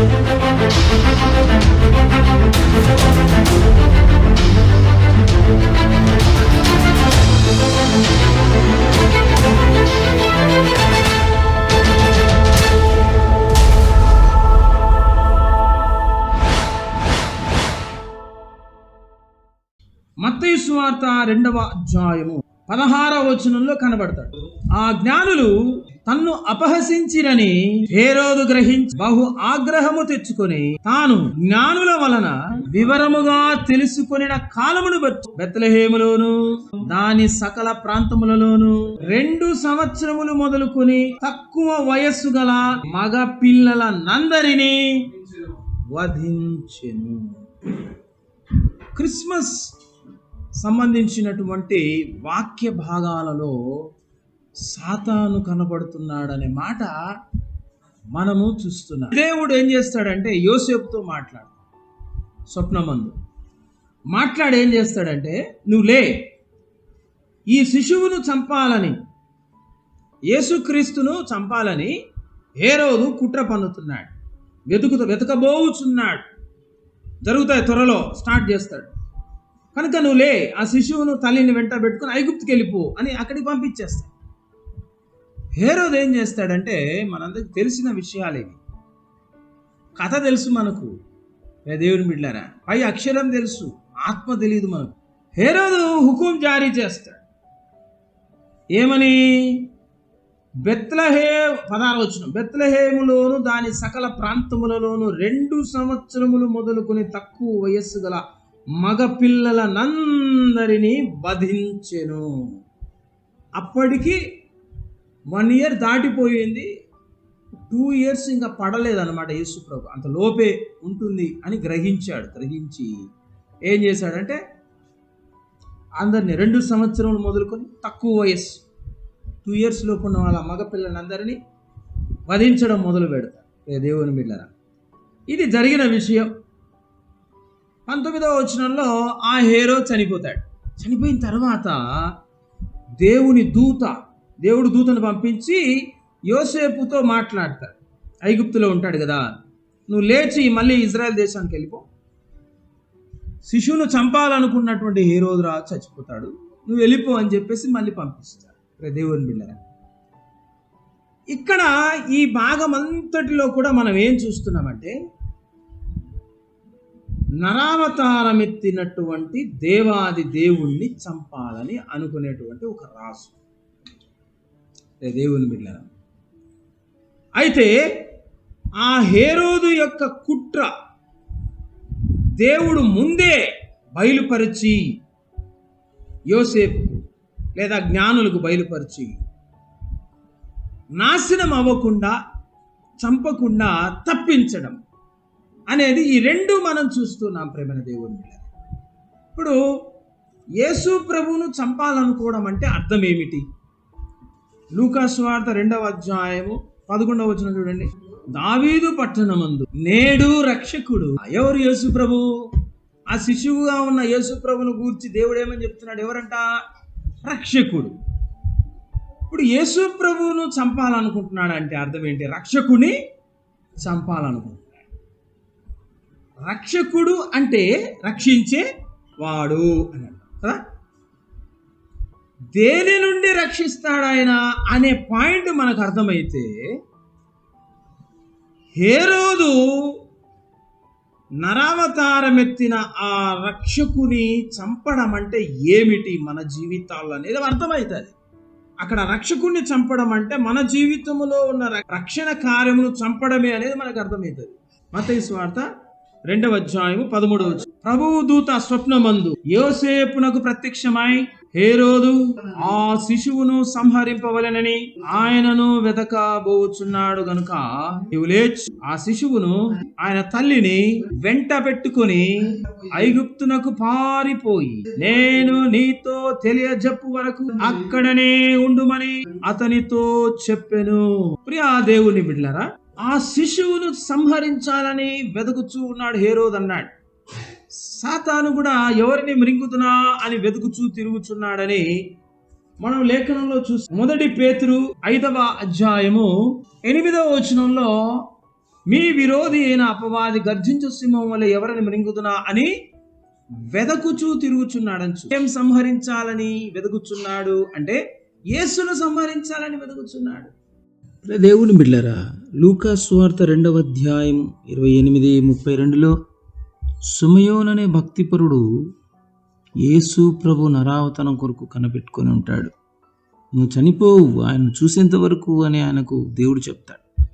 మత్తయి సువార్త రెండవ అధ్యాయము పదహారవ వచనంలో కనబడతాడు. ఆ జ్ఞానులు తన్ను అపహసించిరని హేరోదు గ్రహించి బహు ఆగ్రహము తెచ్చుకొని తాను జ్ఞానుల వలన వివరముగా తెలుసుకొనిన కాలమును బట్టి బెత్తలహేములోను దాని సకల ప్రాంతములలోను రెండు సంవత్సరములు మొదలుకొని తక్కువ వయస్సు గల మగ పిల్లల నందరిని వధించెను. క్రిస్మస్ సంబంధించినటువంటి వాక్య భాగాలలో సాతాను కనబడుతున్నాడనే మాట మనము చూస్తున్నాం. దేవుడు ఏం చేస్తాడంటే యోసేపుతో మాట్లాడు. స్వప్నమందు. మాట్లాడేం ఏం చేస్తాడంటే నువ్వు లే. ఈ శిశువును చంపాలని యేసుక్రీస్తును చంపాలని హేరోదు కుట్ర పన్నుతున్నాడు. వెతుకుతూ వెతకబోచున్నాడు. జరుగుతాయి త్వరలో స్టార్ట్ చేస్తాడు. కనుక నువ్వు లే ఆ శిశువును తల్లిని వెంట పెట్టుకుని ఐగుప్తుకి వెళ్ళిపో అని అక్కడికి పంపించేస్తాడు. హేరోది ఏం చేస్తాడంటే మనందరికి తెలిసిన విషయాలు ఇవి కథ తెలుసు మనకు. దేవుని బిడ్డారా పై అక్షరం తెలుసు. ఆత్మ తెలియదు మనకు. హేరోదు హుకుం జారీ చేస్తాడు. ఏమని? బెత్లహే పదాలు వచ్చిన బెత్లహేములోను దాని సకల ప్రాంతములలోను రెండు సంవత్సరములు మొదలుకొని తక్కువ వయస్సు గల మగ పిల్లలనందరినీ వధించెను. అప్పటికి వన్ ఇయర్ దాటిపోయింది. టూ ఇయర్స్ ఇంకా పడలేదన్నమాట యేసుప్రభు. అంత లోపే ఉంటుంది అని గ్రహించాడు. గ్రహించి ఏం చేశాడంటే అందరినీ రెండు సంవత్సరములు మొదలుకొని తక్కువ వయస్సు టూ ఇయర్స్ లోపు ఉన్న వాళ్ళ మగపిల్లలందరినీ వధించడం మొదలు పెడతారు ఏ దేవుని బిడ్డరా ఇది జరిగిన విషయం. పంతొమ్మిదవ వచనంలో ఆ హేరో చనిపోతాడు. చనిపోయిన తర్వాత దేవుని దూత దేవుడు దూతను పంపించి యోసేపుతో మాట్లాడతాడు. ఐగుప్తులో ఉంటాడు కదా. నువ్వు లేచి మళ్ళీ ఇజ్రాయెల్ దేశానికి వెళ్ళిపో. శిశువును చంపాలనుకున్నటువంటి హేరోదురా చచ్చిపోతాడు. నువ్వు వెళ్ళిపో అని చెప్పేసి మళ్ళీ పంపిస్తాడు. దేవుని బిళ్ళరా ఇక్కడ ఈ భాగం అంతటిలో కూడా మనం ఏం చూస్తున్నామంటే నరావతారమెత్తినటువంటి దేవాది దేవుణ్ణి చంపాలని అనుకునేటువంటి ఒక రాసు దేవుని బిడ్డ? అయితే ఆ హేరోదు యొక్క కుట్ర దేవుడు ముందే బయలుపరిచి యోసేపు లేదా జ్ఞానులకు బయలుపరిచి నాశనం అవ్వకుండా చంపకుండా తప్పించడం అనేది ఈ రెండు మనం చూస్తున్నాం ప్రేమైన దేవుని మీద ఇప్పుడు యేసు ప్రభువును చంపాలనుకోవడం అంటే అర్థం ఏమిటి? లూకాస్వార్త రెండవ అధ్యాయము పదకొండవ వచనం చూడండి. దావీదు పట్టణమందు నేడు రక్షకుడు. ఎవరు యేసు ప్రభు? ఆ శిశువుగా ఉన్న యేసు ప్రభును గూర్చి దేవుడు ఏమని చెప్తున్నాడు? ఎవరంట? రక్షకుడు. ఇప్పుడు యేసు ప్రభువును చంపాలనుకుంటున్నాడు అంటే అర్థం ఏంటి? రక్షకుని చంపాలనుకుంటున్నాడు. రక్షకుడు అంటే రక్షించే వాడు అని కదా? దేని నుండి రక్షిస్తాడు ఆయన అనే పాయింట్ మనకు అర్థమైతే హేరోదు నరావతారమెత్తిన ఆ రక్షకుని చంపడం అంటే ఏమిటి మన జీవితాల్లో అనేది అర్థమవుతుంది. అక్కడ రక్షకుణ్ణి చంపడం అంటే మన జీవితంలో ఉన్న ర- రక్షణ కార్యమును చంపడమే అనేది మనకు అర్థమవుతుంది. మత స్వార్థ రెండవ అధ్యాయము పదమూడవ ప్రభువు దూత స్వప్నమందు యోసేపునకు ప్రత్యక్షమై హేరోదు ఆ శిశువును సంహరింపవలెనని ఆయనను వెతకబోచున్నాడు గనుక నీవు లేచు. ఆ శిశువును ఆయన తల్లిని వెంట పెట్టుకొని ఐగుప్తునకు పారిపోయి నేను నీతో తెలియజెప్పు వరకు అక్కడనే ఉండుమని అతనితో చెప్పెను. ప్రియా దేవుని బిడ్లరా ఆ శిశువును సంహరించాలని వెతుకుచూ ఉన్నాడు హేరోద్ అన్నాడు. సాతాను కూడా ఎవరిని మృంగుతున్నా అని వెతుకుచూ తిరుగుచున్నాడని మనం లేఖనంలో చూసి మొదటి పేతురు ఐదవ అధ్యాయము ఎనిమిదవ వచనంలో మీ విరోధి అయిన అపవాది గర్జించు సింహం వల్ల ఎవరిని మృంగుతున్నా అని వెదకుచూ తిరుగుచున్నాడంచు ఏం సంహరించాలని వెదుకుచున్నాడు అంటే యేసును సంహరించాలని వెదుకుచున్నాడు. దేవుని బిడ్డరా లూకా స్వార్థ రెండవ అధ్యాయం ఇరవై ఎనిమిది ముప్పై రెండులో సుమయోన్ అనే భక్తిపరుడు యేసు ప్రభు నరావతనం కొరకు కనిపెట్టుకొని ఉంటాడు. నువ్వు చనిపోవు ఆయన చూసేంత వరకు అని ఆయనకు దేవుడు చెప్తాడు.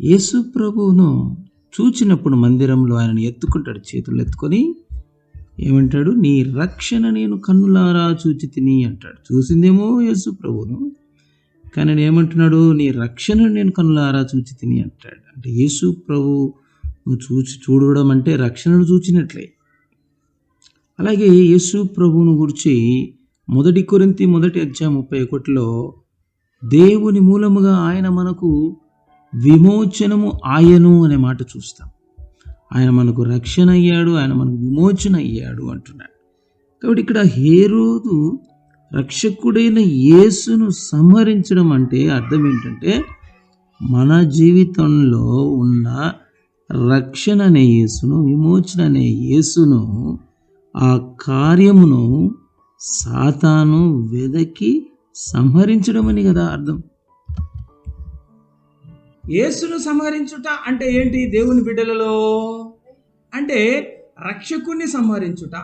యేసు ప్రభువును చూచినప్పుడు మందిరంలో ఆయనను ఎత్తుకుంటాడు చేతులు ఎత్తుకొని ఏమంటాడు నీ రక్షణ నేను కన్నులారా చూచి తిని అంటాడు. చూసిందేమో యేసు ప్రభువును కానీ ఏమంటున్నాడు నీ రక్షణ నేను కన్నులారా చూచి తిని అంటాడు. అంటే యేసు ప్రభు చూచి చూడడం అంటే రక్షణను చూచినట్లే. అలాగే యేసు ప్రభువును గురించి మొదటి కొరింతి మొదటి అధ్యాయం ముప్పై ఒకటిలో దేవుని మూలముగా ఆయన మనకు విమోచనము ఆయను అనే మాట చూస్తాం. ఆయన మనకు రక్షణ అయ్యాడు ఆయన మనకు విమోచన అయ్యాడు అంటున్నాడు. కాబట్టి ఇక్కడ హేరోదు రక్షకుడైన యేసును సంహరించడం అంటే అర్థం ఏంటంటే మన జీవితంలో ఉన్న రక్షణ అనే యేసును విమోచన అనే యేసును ఆ కార్యమును సాతాను వెదకి సంహరించడం అని కదా అర్థం. యేసును సంహరించుట అంటే ఏంటి? దేవుని బిడ్డలలో అంటే రక్షకుణ్ణి సంహరించుట.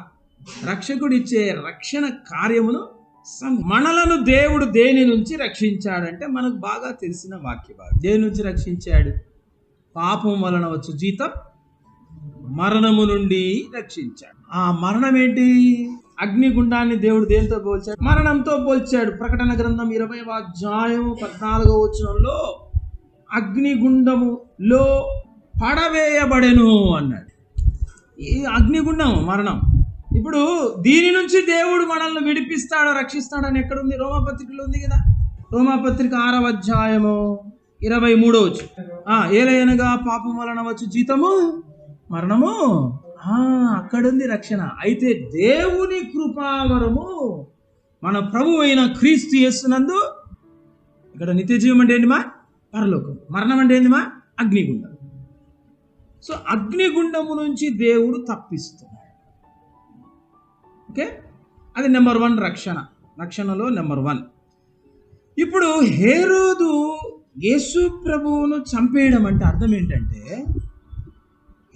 రక్షకుడిచ్చే రక్షణ కార్యమును సం- మనలను దేవుడు దేని నుంచి రక్షించాడంటే మనకు బాగా తెలిసిన వాక్య భాగం దేని నుంచి రక్షించాడు? పాపం వలన వచ్చు జీతం మరణము నుండి రక్షించాడు. ఆ మరణం ఏంటి అగ్నిగుండాన్ని దేవుడు దేనితో పోల్చాడు? మరణంతో పోల్చాడు. ప్రకటన గ్రంథం ఇరవై అధ్యాయం పద్నాలుగో వచనంలో అగ్నిగుండములో పడవేయబడెను అన్నాడు. ఈ అగ్నిగుండం మరణం. ఇప్పుడు దీని నుంచి దేవుడు మనల్ని విడిపిస్తాడో రక్షిస్తాడని ఎక్కడుంది? రోమాపత్రికలో ఉంది కదా. రోమాపత్రిక ఆరవ అధ్యాయము ఇరవై మూడో వచ్చిన ఏలయనగా పాపం వలన వచ్చు జీతము మరణము. అక్కడుంది రక్షణ. అయితే దేవుని కృపావరము మన ప్రభు అయిన క్రీస్తు చేస్తున్నందు ఇక్కడ నిత్యజీవం అంటే ఏంటిమా? పరలోకం. మరణం అంటే ఏంటిమా? అగ్నిగుండం. సో అగ్నిగుండము నుంచి దేవుడు తప్పిస్తున్నాడు. ఓకే? అది నెంబర్ వన్ రక్షణ. రక్షణలో నెంబర్ వన్. ఇప్పుడు హేరోదు యేసు ప్రభువును చంపేయడం అంటే అర్థం ఏంటంటే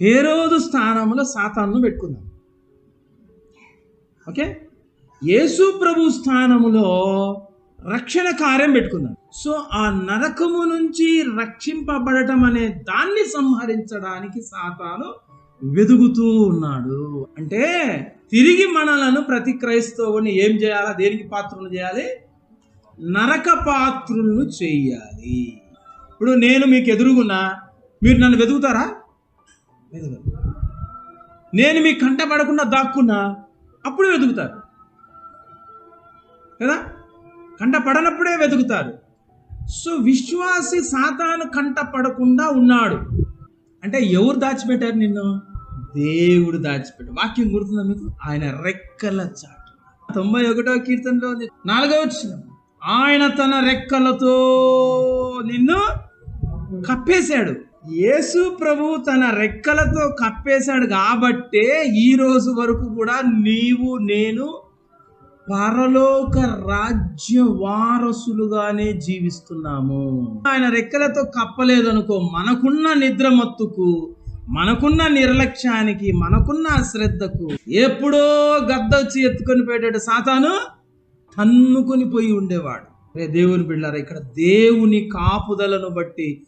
హేరోదు స్థానంలో సాతాను పెట్టుకుందాం ఓకే? యేసు ప్రభు స్థానములో రక్షణ కార్యం పెట్టుకుందాం సో ఆ నరకము నుంచి రక్షింపబడటం అనే దాన్ని సంహరించడానికి సాతాను వెదుగుతూ ఉన్నాడు. అంటే తిరిగి మనలను ప్రతి క్రైస్తవుని ఏం చేయాలా? దేనికి పాత్రలు చేయాలి? నరక పాత్రులను చేయాలి. ఇప్పుడు నేను మీకు ఎదురుగున్నా మీరు నన్ను వెతుకుతారా? వెతకరు. నేను మీ కంట పడకుండా దాక్కున్నా అప్పుడు వెతుకుతారు. కదా? కంట పడనప్పుడే వెతుకుతారు. సో విశ్వాసి సాతాను కంట పడకుండా ఉన్నాడు. అంటే ఎవరు దాచిపెట్టారు నిన్ను? దేవుడు దాచిపెట్టాడు. వాక్యం గుర్తుందా మీకు? ఆయన రెక్కల చాటు తొంభై ఒకటో కీర్తనలో నాలుగో వచ్చినాం ఆయన తన రెక్కలతో నిన్ను కప్పేశాడు. యేసు ప్రభు తన రెక్కలతో కప్పేశాడు కాబట్టే ఈ రోజు వరకు కూడా నీవు నేను పరలోక రాజ్య వారసులుగానే జీవిస్తున్నాము. ఆయన రెక్కలతో కప్పలేదనుకో మనకున్న నిద్రమత్తుకు మనకున్న నిర్లక్ష్యానికి మనకున్న అశ్రద్ధకు ఎప్పుడో గద్ద వచ్చి ఎత్తుకొని పెట్టాడు సాతాను తన్నుకొని పోయి ఉండేవాడు. రే దేవుని బిళ్ళారా ఇక్కడ దేవుని కాపుదలను బట్టి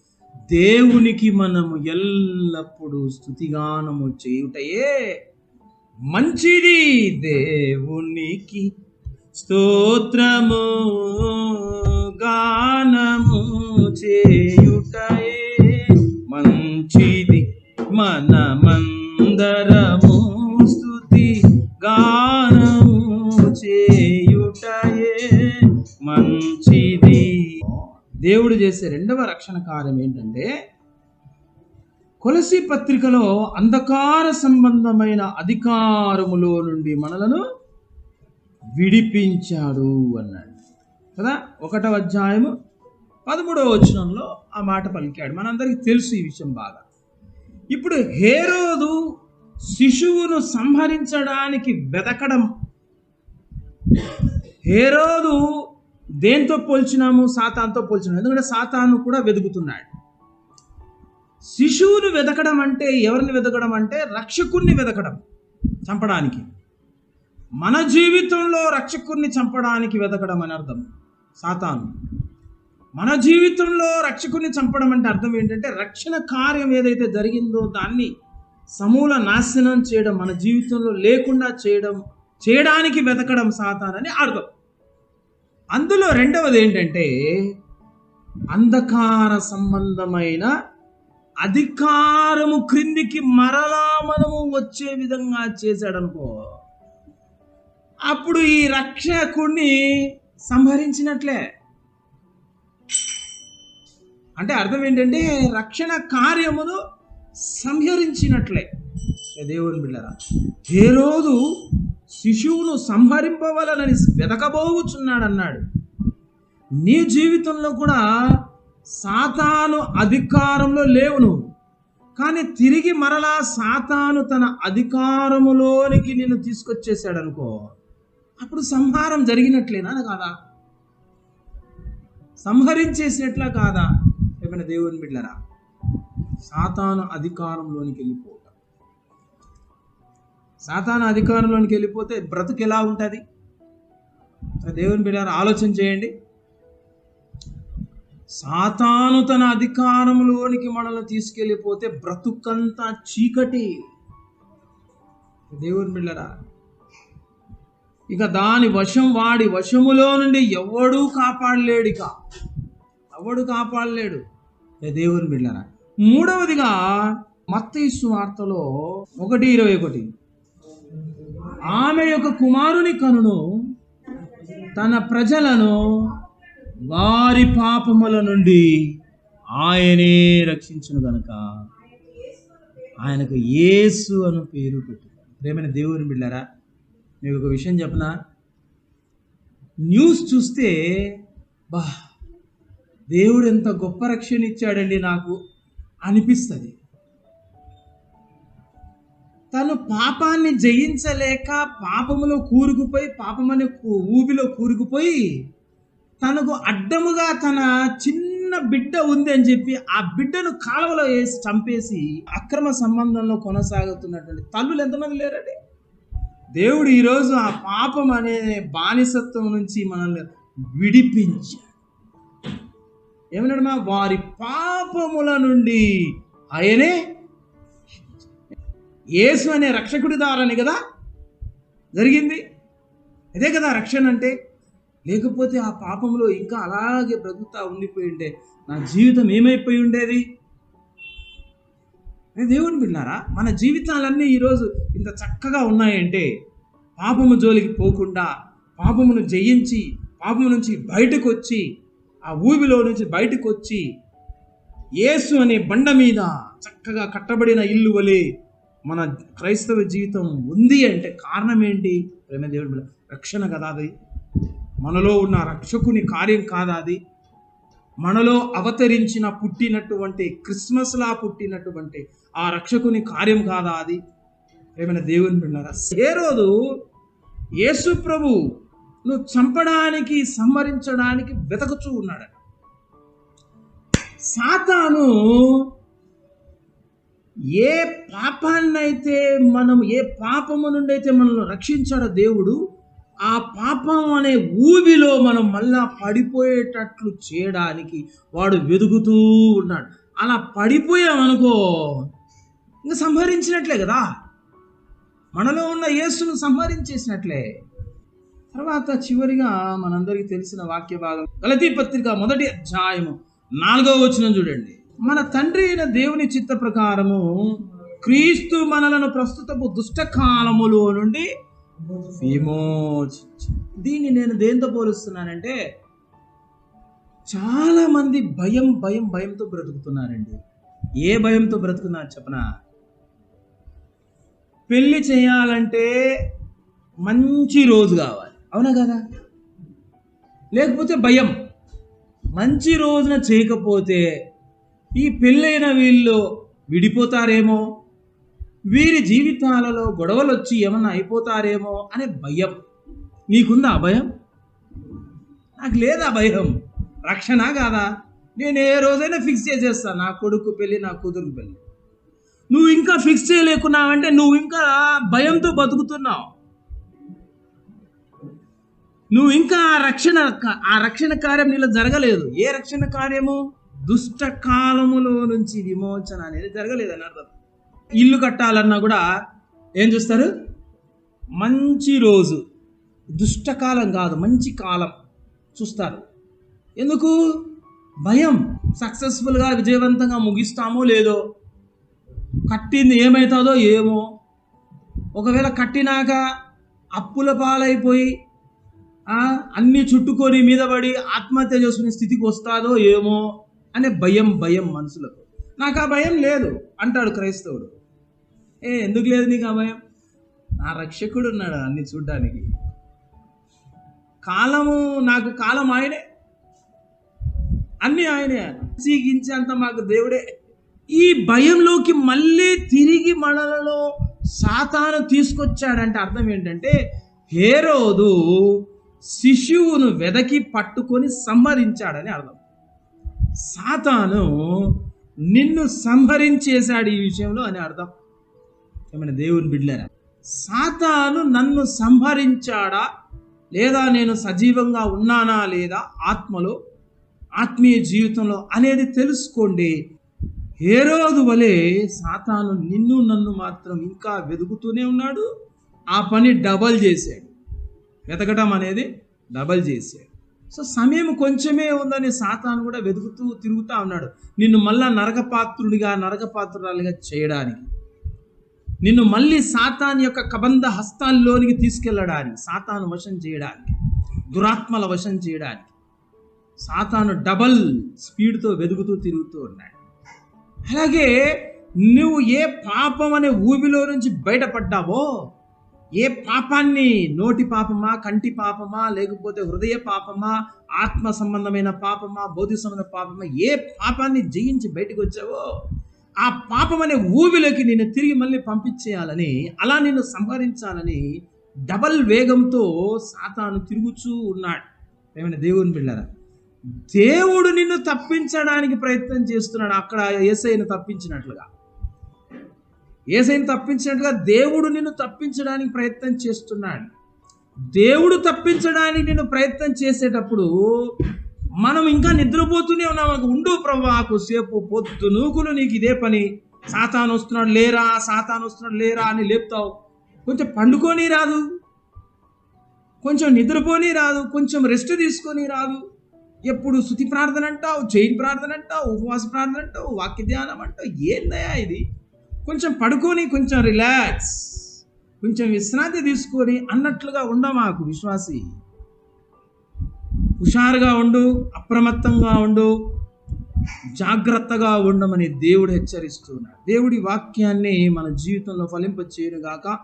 దేవునికి మనము ఎల్లప్పుడూ స్థుతిగానము చేయుటయే మంచిది. దేవునికి స్తోత్రము గానము చేయుటయే మంచిది. మనమందరము స్తుతి గా మంచిది. దేవుడు చేసే రెండవ రక్షణ కార్యం ఏంటంటే కొలసి పత్రికలో అంధకార సంబంధమైన అధికారములో నుండి మనలను విడిపించాడు అన్నాడు. కదా? ఒకటవ అధ్యాయము పదమూడవ వచనంలో ఆ మాట పలికాడు. మనందరికీ తెలుసు ఈ విషయం బాగా. ఇప్పుడు హేరోదు శిశువును సంహరించడానికి వెతకడం. హేరోదు దేంతో పోల్చినాము? సాతాన్తో పోల్చినాము. ఎందుకంటే సాతాను కూడా వెతుకుతున్నాడు శిశువును వెతకడం అంటే ఎవరిని వెతకడం అంటే రక్షకుణ్ణి వెతకడం చంపడానికి. మన జీవితంలో రక్షకుణ్ణి చంపడానికి వెతకడం అని అర్థం. సాతాను. మన జీవితంలో రక్షకుని చంపడం అంటే అర్థం ఏంటంటే రక్షణ కార్యం ఏదైతే జరిగిందో దాన్ని సమూల నాశనం చేయడం మన జీవితంలో లేకుండా చేయడం చేయడానికి వెతకడం సాతానని అర్థం. అందులో రెండవది ఏంటంటే అంధకార సంబంధమైన అధికారము క్రిందికి మరలా మనము వచ్చే విధంగా చేశాడనుకో అప్పుడు ఈ రక్షకుణ్ణి సంహరించినట్లే. అంటే అర్థం ఏంటంటే రక్షణ కార్యమును సంహరించినట్లే. దేవుని బిడ్డరా ఏ రోజు శిశువును సంహరింపవలనని వెతకబోగుచున్నాడన్నాడు. నీ జీవితంలో కూడా సాతాను అధికారంలో లేవు నువ్వు. కానీ తిరిగి మరలా సాతాను తన అధికారములోనికి నిన్ను తీసుకొచ్చేసాడు అనుకో అప్పుడు సంహారం జరిగినట్లేనా కాదా? సంహరించేసినట్లా కాదా? ఏమైనా దేవుని బిడ్డరా సాతాను అధికారంలోనికి వెళ్ళిపోవటం. సాతాను అధికారంలోనికి వెళ్ళిపోతే బ్రతుకు ఎలా ఉంటుంది? దేవుని బిడ్డారు ఆలోచన చేయండి. సాతాను తన అధికారంలోనికి మనల్ని తీసుకెళ్ళిపోతే బ్రతుకంతా చీకటి. దేవుని బిళ్ళరా ఇక దాని వశం వాడి వశములో నుండి ఎవడూ కాపాడలేడు ఇక. ఎవడు కాపాడలేడు? దేవుని బిళ్ళరా మూడవదిగా మత్తయి వార్తలో ఒకటి ఇరవై ఒకటి. ఆమె యొక్క కుమారుని కనును తన ప్రజలను వారి పాపముల నుండి ఆయనే రక్షించును గనక. ఆయనకు యేసు అను పేరు పెట్టు. ప్రేమైన దేవుని బిడ్డారా మీకు ఒక విషయం చెప్పనా? న్యూస్ చూస్తే బా దేవుడు ఎంత గొప్ప రక్షణ ఇచ్చాడండి నాకు. అనిపిస్తుంది. తను పాపాన్ని జయించలేక పాపములో కూరుకుపోయి పాపమనే ఊబిలో కూరుకుపోయి తనకు అడ్డముగా తన చిన్న బిడ్డ ఉంది అని చెప్పి ఆ బిడ్డను కాలువలో వేసి చంపేసి అక్రమ సంబంధంలో కొనసాగుతున్నటువంటి తల్లులు ఎంతమంది లేరండి? దేవుడు ఈరోజు ఆ పాపం అనే బానిసత్వం నుంచి మనల్ని విడిపించి ఏమన్నాడు మా వారి పాపముల నుండి ఆయనే యేసు అనే రక్షకుడి ద్వారానే కదా జరిగింది. అదే కదా రక్షణ అంటే. లేకపోతే ఆ పాపంలో ఇంకా అలాగే బ్రతుకుతా ఉండిపోయి ఉంటే నా జీవితం ఏమైపోయి ఉండేది? దేవుని బిడ్డారా మన జీవితాలన్నీ ఈరోజు ఇంత చక్కగా ఉన్నాయంటే పాపము జోలికి పోకుండా పాపమును జయించి పాపము నుంచి బయటకు వచ్చి ఆ ఊబిలో నుంచి బయటకు వచ్చి యేసు అనే బండ మీద చక్కగా కట్టబడిన ఇల్లు వలె మన క్రైస్తవ జీవితం ఉంది అంటే కారణం ఏంటి? ప్రేమ దేవుని రక్షణ కదా అది. మనలో ఉన్న రక్షకుని కార్యం కాదా అది? మనలో అవతరించిన పుట్టినటువంటి క్రిస్మస్లా పుట్టినటువంటి ఆ రక్షకుని కార్యం కాదా అది? ఏమైనా దేవుని బిడ్డారా ఏ రోజు యేసు ప్రభు నువ్వు చంపడానికి సంహరించడానికి వెతకుచూ ఉన్నాడు. సాతాను ఏ పాపాన్నైతే మనం ఏ పాపము నుండి అయితే మనల్ని రక్షించాడో దేవుడు ఆ పాపం అనే ఊబిలో మనం మళ్ళా పడిపోయేటట్లు చేయడానికి వాడు వెదుగుతూ ఉన్నాడు. అలా పడిపోయామనుకో ఇంకా సంహరించినట్లే కదా? మనలో ఉన్న యేసును సంహరించేసినట్లే. తర్వాత చివరిగా మనందరికీ తెలిసిన వాక్య భాగం గలతీ పత్రిక మొదటి అధ్యాయము నాలుగవ వచనం చూడండి. మన తండ్రి అయిన దేవుని చిత్త ప్రకారము క్రీస్తు మనలను ప్రస్తుతపు దుష్టకాలములో నుండి విమోచించి దీన్ని నేను దేంతో పోలుస్తున్నానంటే చాలా మంది భయం భయం భయంతో బ్రతుకుతున్నారండి. ఏ భయంతో బ్రతుకున్నారు చెప్పనా? పెళ్ళి చేయాలంటే మంచి రోజు కావాలి. అవునా కదా? లేకపోతే భయం. మంచి రోజున చేయకపోతే ఈ పెళ్ళైన వీళ్ళు విడిపోతారేమో? వీరి జీవితాలలో గొడవలు వచ్చి ఏమన్నా అయిపోతారేమో అనే భయం. నీకుందా భయం? నాకు లేదా భయం? రక్షణ కాదా? నేను ఏ రోజైనా ఫిక్స్ చేసేస్తాను నా కొడుకు పెళ్ళి నా కూతురు పెళ్ళి. నువ్వు ఇంకా ఫిక్స్ చేయలేకున్నావంటే నువ్వు ఇంకా భయంతో బతుకుతున్నావు. నువ్వు ఇంకా ఆ రక్షణ ఆ రక్షణ కార్యం నీలో జరగలేదు. ఏ రక్షణ కార్యము? దుష్ట కాలములో నుంచి విమోచన అనేది జరగలేదని అర్థం. ఇల్లు కట్టాలన్నా కూడా ఏం చూస్తారు? మంచి రోజు. దుష్టకాలం కాదు మంచి కాలం చూస్తారు. ఎందుకు? భయం. సక్సెస్ఫుల్గా విజయవంతంగా ముగిస్తామో లేదో. కట్టింది ఏమవుతుందో ఏమో. ఒకవేళ కట్టినాక అప్పుల పాలైపోయి అన్ని చుట్టుకొని మీద పడి ఆత్మహత్య చేసుకునే స్థితికి వస్తాదో ఏమో అనే భయం భయం మనసులకు. నాకు ఆ భయం లేదు అంటాడు క్రైస్తవుడు. ఏ ఎందుకు లేదు నీకు ఆ భయం? నా రక్షకుడు ఉన్నాడు అన్ని చూడ్డానికి. కాలము నాకు కాలం ఆయనే. అన్ని ఆయనే. చీకించేంత మాకు దేవుడే. ఈ భయంలోకి మళ్ళీ తిరిగి మనలలో సాతాను తీసుకొచ్చాడంటే అర్థం ఏంటంటే హేరోదు శిశువును వెదకి పట్టుకొని సంహరించాడని అర్థం. సాతాను నిన్ను సంహరించేశాడు ఈ విషయంలో అని అర్థం. ఏమైనా దేవుని బిడ్డలేరా? సాతాను నన్ను సంహరించాడా? లేదా నేను సజీవంగా ఉన్నానా లేదా ఆత్మలో? ఆత్మీయ జీవితంలో అనేది తెలుసుకోండి. హేరోదు వలె సాతాను నిన్ను నన్ను మాత్రం ఇంకా వెదుగుతూనే ఉన్నాడు. ఆ పని డబల్ చేశాడు. వెతకటం అనేది డబల్ చేశాడు సో సమయం కొంచెమే ఉందని సాతాను కూడా వెతుకుతూ తిరుగుతూ ఉన్నాడు. నిన్ను మళ్ళా నరకపాత్రుడిగా నరకపాత్రురాలిగా చేయడానికి. నిన్ను మళ్ళీ సాతాన్ యొక్క కబంధ హస్తాల్లోనికి తీసుకెళ్ళడానికి సాతాను వశం చేయడానికి దురాత్మల వశం చేయడానికి. సాతాను డబల్ స్పీడ్తో వెతుకుతూ తిరుగుతూ ఉన్నాడు. అలాగే నువ్వు ఏ పాపం అనే ఊబిలో నుంచి బయటపడ్డావో ఏ పాపాన్ని? నోటి పాపమా? కంటి పాపమా? లేకపోతే హృదయ పాపమా? ఆత్మ సంబంధమైన పాపమా? బౌద్ధి సంబంధ పాపమా? ఏ పాపాన్ని జయించి బయటకు వచ్చావో? ఆ పాపం అనే ఊబిలోకి నేను తిరిగి మళ్ళీ పంపించేయాలని అలా నిన్ను సంహరించాలని డబల్ వేగంతో సాతాను తిరుగుచూ ఉన్నాడు. ఏమైనా దేవుని బిళ్ళారా? దేవుడు నిన్ను తప్పించడానికి ప్రయత్నం చేస్తున్నాడు. అక్కడ ఏసైను తప్పించినట్లుగా. ఏసైని తప్పించినట్టుగా దేవుడు నిన్ను తప్పించడానికి ప్రయత్నం చేస్తున్నాడు. దేవుడు తప్పించడానికి నేను ప్రయత్నం చేసేటప్పుడు మనం ఇంకా నిద్రపోతూనే ఉన్నాం. మనకు ఉండు ప్రభాకు సేపు పొద్దు నూకులు నీకు ఇదే పని. సాతాను వస్తున్నాడు లేరా సాతాను వస్తున్నాడు లేరా అని లేపుతావు. కొంచెం పండుకొని రాదు. కొంచెం నిద్రపోని రాదు. కొంచెం రెస్ట్ తీసుకొని రాదు. ఎప్పుడు శృతి ప్రార్థన అంటావు చైన్ ప్రార్థన అంటావు ఉపవాస ప్రార్థన అంటావు వాక్య ధ్యానం అంటావు ఏందయా ఇది? కొంచెం పడుకొని కొంచెం రిలాక్స్ కొంచెం విశ్రాంతి తీసుకొని అన్నట్లుగా ఉండమాకు విశ్వాసి. హుషారుగా ఉండు అప్రమత్తంగా ఉండు జాగ్రత్తగా ఉండమని దేవుడు హెచ్చరిస్తున్నాడు. దేవుడి వాక్యాన్ని మన జీవితంలో ఫలింప గాక